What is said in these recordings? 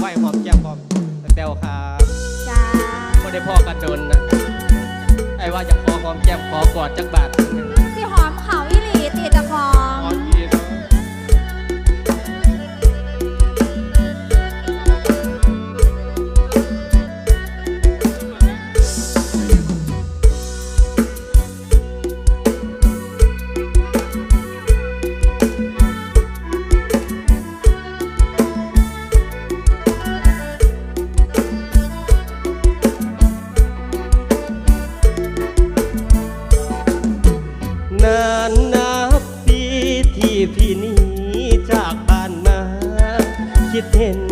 ไหวหอมแก้มหอมแต้วครับจ้า ไม่ได้พ่อกันโดนนะไอ้ว่าอยากขอหอมแก้มขอกอดจักบาท ที่พี่หนี้จากบ้านมา คิดเห็น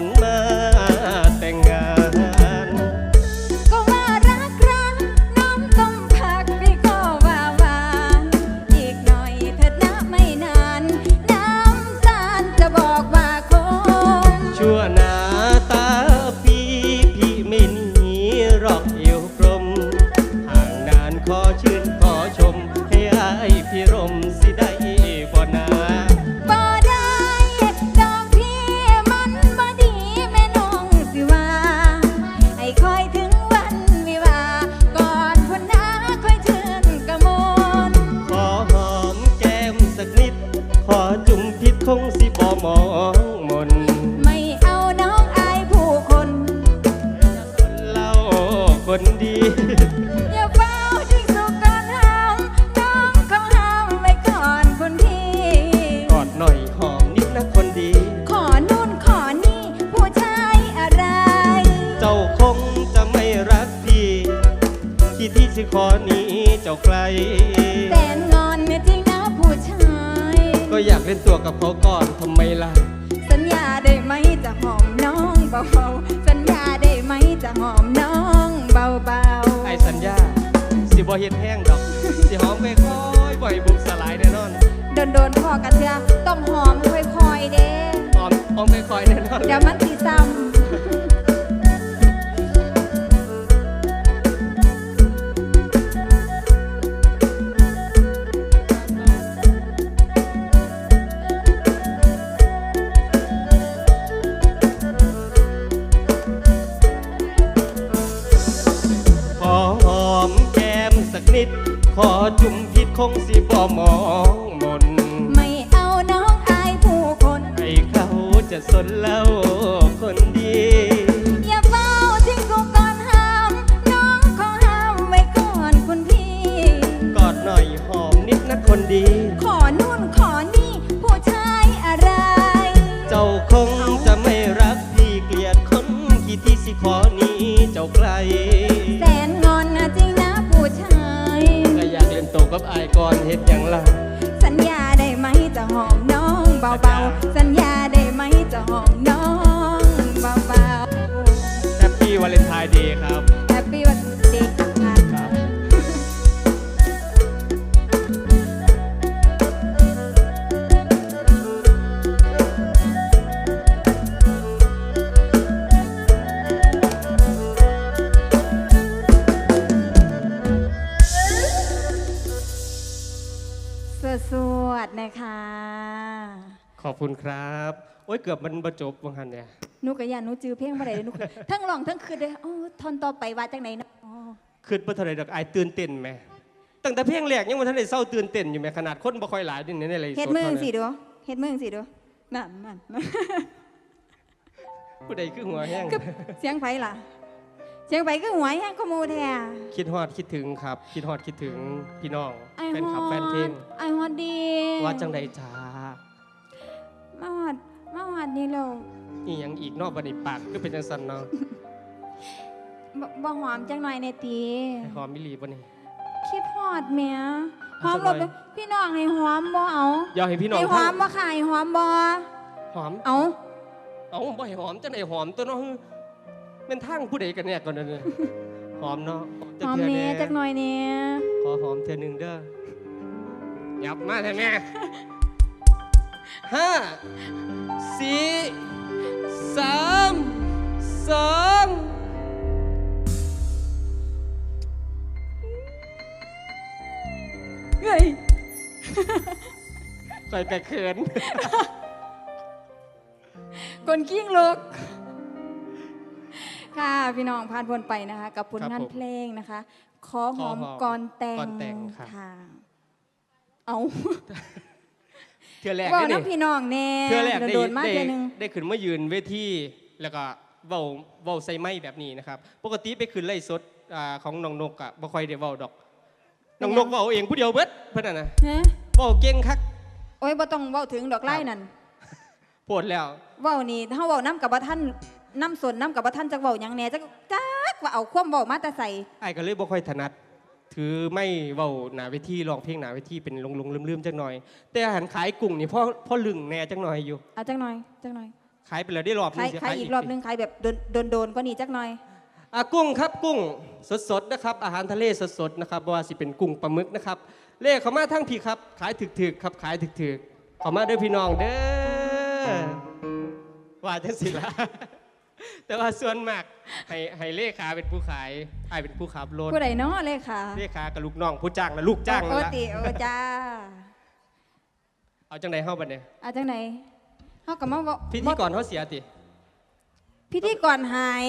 จะหวนมา ก็อยากเล่นตัวกับเขาก่อนทำไมล่ะ สัญญาได้ไหมจะหอมน้องเบาๆ สัญญาได้ไหมจะหอมน้องเบาไอ้สัญญา สิบ่เฮ็ดแห้งดอก สิหอมไปค่อยบ่อยบุกสลายแน่นอนๆ โดนๆพอกันเถอะต้องหอมค่อยๆเด้ หอมหอมไปค่อยแน่นอน เดี๋ยวมันสีซ้ำ อจุ่มพิษคงสิบ่มองมนไม่เอาน้องอายผู้คน ให้เขาจะสนเล่า กับอายก่อนเฮ็ดหยังล่ะสัญญาได้ไหมจะหอมน้องเบาๆ ขอบคุณครับ โอ้ยเกือบมันประจบวังหันเนี่ยหนุกกะยานหนุจือเพลงบ่ได้เลยหนุกทั้งร้องทั้งคืนเลยโอ้ทอนต่อไปว่าจังไหนเนาะอ๋อคืนบ่เท่าไหรดอกอายตื่นเต้นไหมตั้งแต่เพลงแรกยังบ่ทันได้เศร้าตื่นเต้นอยู่ไหมขนาดคนบ่ค่อยหลายนี่ในอะไรเฮ็ดมือสิดูเฮ็ดมือสิดูนั่นนั่นนั่นผู้ใดคือหัวแห้งคือเสียงไผล่ะ เสียงไผคือหวยแฮงขโมยแท้คิดฮอดคิดถึงครับ คิดฮอดคิดถึงพี่น้องไอแฟนฮคลับอแฟนเพลงดไอฮอดดีว่าจังใดจ้ามาฮอดมาฮ อดนี่แล้วอีหยังอีกนอกบัดนี้ปากก็เป็นจังซั่นเนาะบ่บ่หอมจังหน่อยในตีให้หอมมิลีบ่นี่คิดฮอดแหม่หอมจัรงถหน่อยพี่น้องให้หอมบ่เอาอยากให้พี่น้องให้หอทั้มงบ่ค่ะให้หอมบ่หอมเอาเอ้าบ่ให้หอมจังได๋หอมตัวเนาะเป็นทางผู้ใดกันแน่ก่อนเด้อหหอมเนาะหอมเนี้ยจักหน่อยเนี้ยขอหอมเธอหนึ่งเด้อยับมาแท้แม่ ห้าสี่สามสองเฮ้ยใส่แต่เขิน คนกิ้งลูกค่ะพี่น้องผ่านพ้นไปนะคะ กับผลครับงานผมเพลงนะคะ ขอหอมขอหอมก่อนแต่งก่อนแต่งครับค่ะ เอา เทือแรกบอกได้น้ำนี่พี่น้องแน่เทือแรกได้โดนๆมากได้เทือนึง ได้ขึ้นมายืนเวทีแล้วก็เว้าเว้าใส่ไม้แบบนี้นะครับ ปกติไปขึ้นไล่สดอ่าของน้องนกอะบ่ค่อยได้เว้าดอกน้องนกเว้าเองผู้เดียวเบิดเพิ่นน่ะนะนะเว้าเก่งคักโอ้ยบ่ต้องเว้าถึงดอกไล่นั่นโปวดแล้ว เว้านี่เฮาเว้าน้ำกับบ่ท่านน้ำสนน้ำกับบ่ท่านจักเว้าหยังแหน่จักจักว่าเอาความเว้ามาแต่ใส่ไอ้ายก็เลยบ่ค่อยถนัด ถือไม่เว้าหน้าเวทีร้องเพลงหน้าเวทีเป็นลงลงลืมๆจักหน่อย แต่หันขายกุ้งนี่พ่อพ่อลึงแหน่จักหน่อยอยู่เอาจักหน่อยจักหน่อยขายไปแล้วได้รอบหนึขายงสิขายอีกรอบนึงขายแบบโดนโดนโดนก็นี่จักหน่อยอะกุ้งครับกุ้งสดๆนะครับ อาหารทะเลสดๆนะครับบ่ว่าสิเป็นกุ้งปลาหมึกนะครับเลขเขามาทั้งพี่ครับ ขายถึกๆครับขายถึกๆเขามาเด้อพี่น้องเด้อว่าจังสิละ แต่ว่าส่วนมากให้ให้เลขาเป็นผู้ขายไอ้ายเป็นผู้ขับรถผู้ใดเนาะเลยค่ะเลขากับลูกน้องผู้จ้างและลูกจ้างโอนั่นละติโอจ้าเอาจังไดเฮาบัดเนี่ยเอาจังไหนเฮาก็มาเว้าพิธีกรเขาเสียติ พิธีกรหาย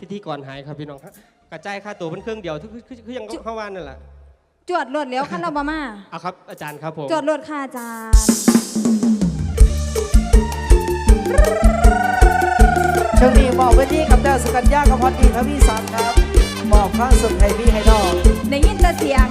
พิธีกรหายครับพี่น้องครับกระจายค่าตัวเป็นเครื่องเดียวคือคือคือยังเข้าว่านนั่นแหละจวดรวดแล้วคันเราบ่มาเอาครับ อาจารย์ครับผม จวดรวดค่ะอาจารย์ ช่วงนี้มอกเวทีกับแต้วสุกัญญากับพอดีทวีสันครับมอกข้างสุดให้พี่ให้น้องได้ยินแต่เสียง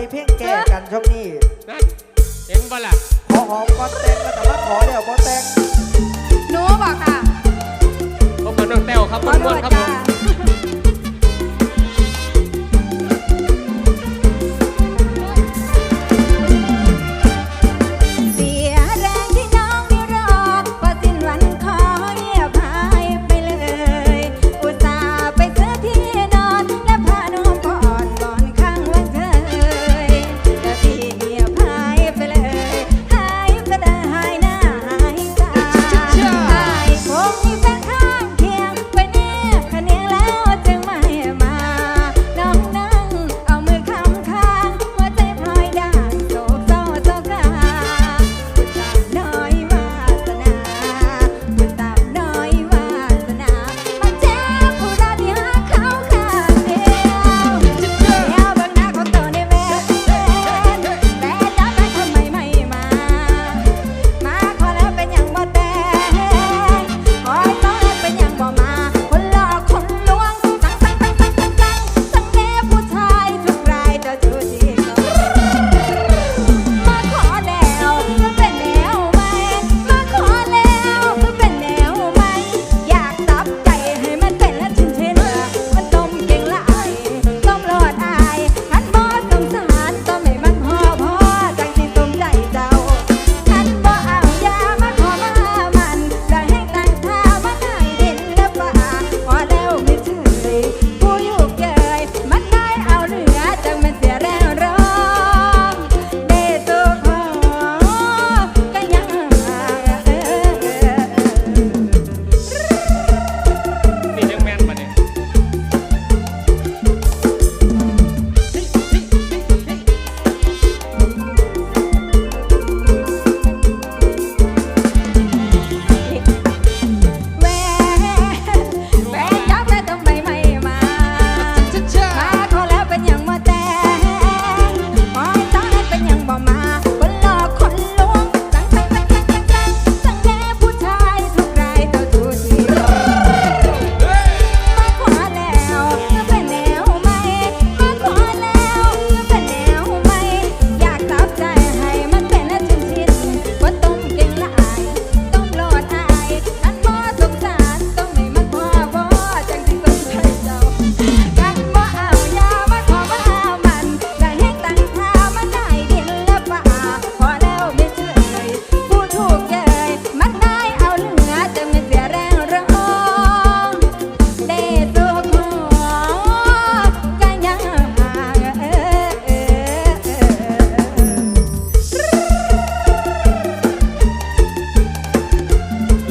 แล้วบ่ปล่อยเพ่งแก่กันช่วงนี้นะเห็นบ่ล่ะขอหอมก่อนแตงแล้วก็มาขอแล้วบ่แตงหนูบอกค่ะพบกับน้องแต้วครับขอมโทวนษๆครับผจ้าม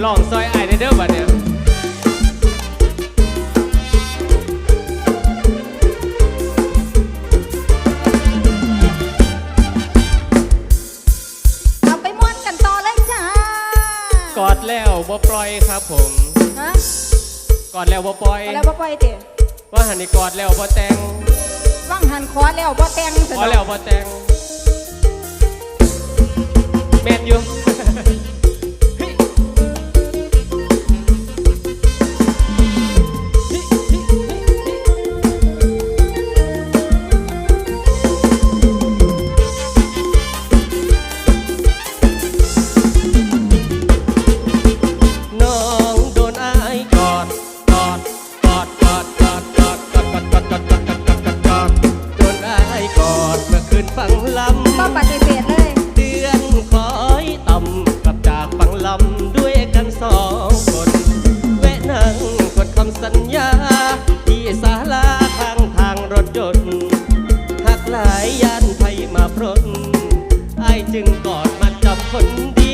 ลองซอยไอเด้อบัดเนี่ยเอไปม้วนกันต่อเลยจ้ากอดแล้วบ่ปล่อยครับผมกอดแล้วบ่ปล่อยแล้วบ่ปล่อยติว่าหันนี่กอดแล้วบ่แต่งว่างหันคอแล้วบ่แต่งขอแล้วบ่แต่งแม่นอยู่ จึงกอดมาจับคนดี